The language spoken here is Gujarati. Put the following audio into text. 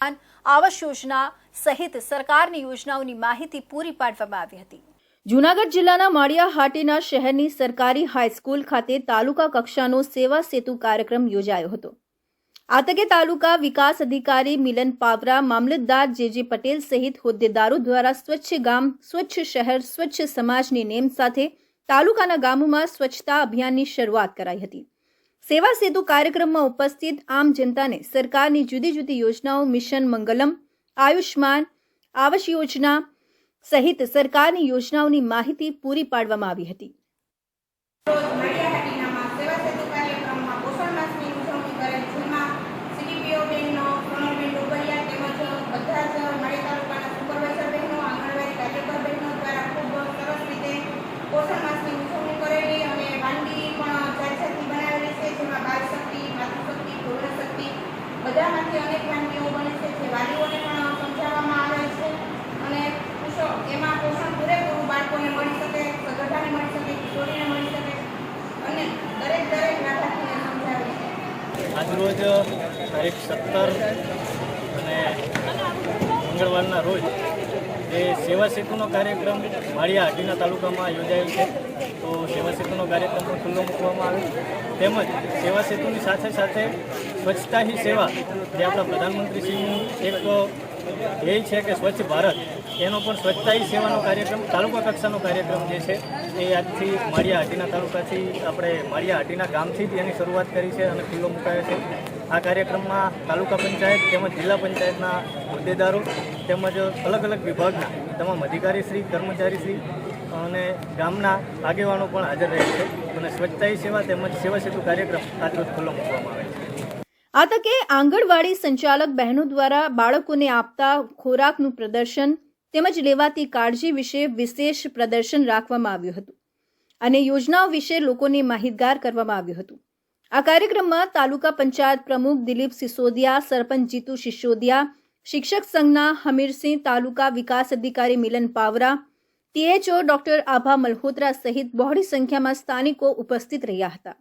આવાસ યોજના સહિત સરકારની યોજનાઓની માહિતી પૂરી પાડવામાં આવી હતી. જૂનાગઢ જિલ્લાના માળિયા હાટીના શહેરની સરકારી હાઈસ્કૂલ ખાતે તાલુકા કક્ષાનો સેવા સેતુ કાર્યક્રમ યોજાયો હતો. આ તકે તાલુકા વિકાસ અધિકારી મિલન પાવરા, મામલતદાર જે જે પટેલ સહિત હોદ્દેદારો દ્વારા સ્વચ્છ ગામ, સ્વચ્છ શહેર, સ્વચ્છ સમાજની નેમ સાથે તાલુકાના ગામોમાં સ્વચ્છતા અભિયાનની શરૂઆત કરાઈ હતી. સેવા સેતુ કાર્યક્રમમાં ઉપસ્થિત આમ જનતાને સરકારની જુદી જુદી યોજનાઓ, મિશન મંગલમ, આયુષ્માન, આવાસ યોજના સહિત સરકારની યોજનાઓની માહિતી પૂરી પાડવામાં આવી હતી રોજ માળિયાહાટીનામાં સેવા સેતુ કાર્યક્રમમાં પોષણ માસની ઉજવણી કરેલ જેમાં સીડીપીઓ બહેનો સોનલબેન ડોબરિયા તેમજ બધા જ માળી તાલુકાના સુપરવાઇઝર બહેનો આંગણવાડી કાર્યકર બહેનો દ્વારા ખૂબ સરસ રીતે પોષણ માસની ઉજવણી કરેલી અને વાનગી પણ જાત જાતની બનાવેલી છે જેમાં બાળ શક્તિ માતૃશક્તિ પૂર્ણ શક્તિ બધામાંથી અનેક વાનગીઓ બને છે, જે વાલીઓને પણ સમજાવવામાં આવે છે. અને એમાં પોષણ પૂરેપૂરું બાળકોને મળી શકે, સગર્ભાને મળી શકે, કિશોરીને મળી શકે અને દરેક દરેક લાભાર્થીને સમજાવે છે. આજરોજ તારીખ સત્તર અને મંગળવારના રોજ જે સેવા સેતુનો કાર્યક્રમ માળિયા હાટીના તાલુકામાં યોજાયેલ છે. તો સેવા સેતુનો કાર્યક્રમ પણ ખુલ્લો મૂકવામાં આવ્યો તેમજ સેવા સેતુની સાથે સાથે સ્વચ્છતા હી સેવા. જે આપણા પ્રધાનમંત્રીશ્રીનું એક ધ્યેય છે કે સ્વચ્છ ભારત, એનો પણ સ્વચ્છતા હી સેવાનો કાર્યક્રમ, તાલુકા કક્ષાનો કાર્યક્રમ જે છે, એ આજથી માળિયા હાટીના તાલુકાથી આપણે માળિયા હાટીના ગામથી જ એની શરૂઆત કરી છે અને ખુલ્લો મુકાયો છે. આ કાર્યક્રમમાં તાલુકા પંચાયત તેમજ જિલ્લા પંચાયતના હોદ્દેદારો તેમજ અલગ અલગ વિભાગના તમામ અધિકારીશ્રી કર્મચારીશ્રી અને ગામના આગેવાનો પણ હાજર રહે છે. અને સ્વચ્છતા સેવા તેમજ સેવા સેતુ કાર્યક્રમ આજરોજ ખુલ્લો મૂકવામાં આવે છે. આ તકે આંગણવાડી સંચાલક બહેનો દ્વારા બાળકોને આપતા ખોરાકનું પ્રદર્શન તેમજ લેવાતી કાળજી વિશે વિશેષ પ્રદર્શન રાખવામાં આવ્યું હતું અને યોજનાઓ વિશે લોકોને માહિતગાર કરવામાં આવ્યું હતું. આ કાર્યક્રમમાં તાલુકા પંચાયત પ્રમુખ દિલીપ સિસોદિયા, સરપંચ જીતુ સિસોદિયા, શિક્ષક સંઘના હમીરસિંહ તાલુકા વિકાસ અધિકારી મિલન પાવરા, ટીએચઓ ડોક્ટર આભા મલ્હોત્રા સહિત બહોળી સંખ્યામાં સ્થાનિકો ઉપસ્થિત રહ્યા હતા.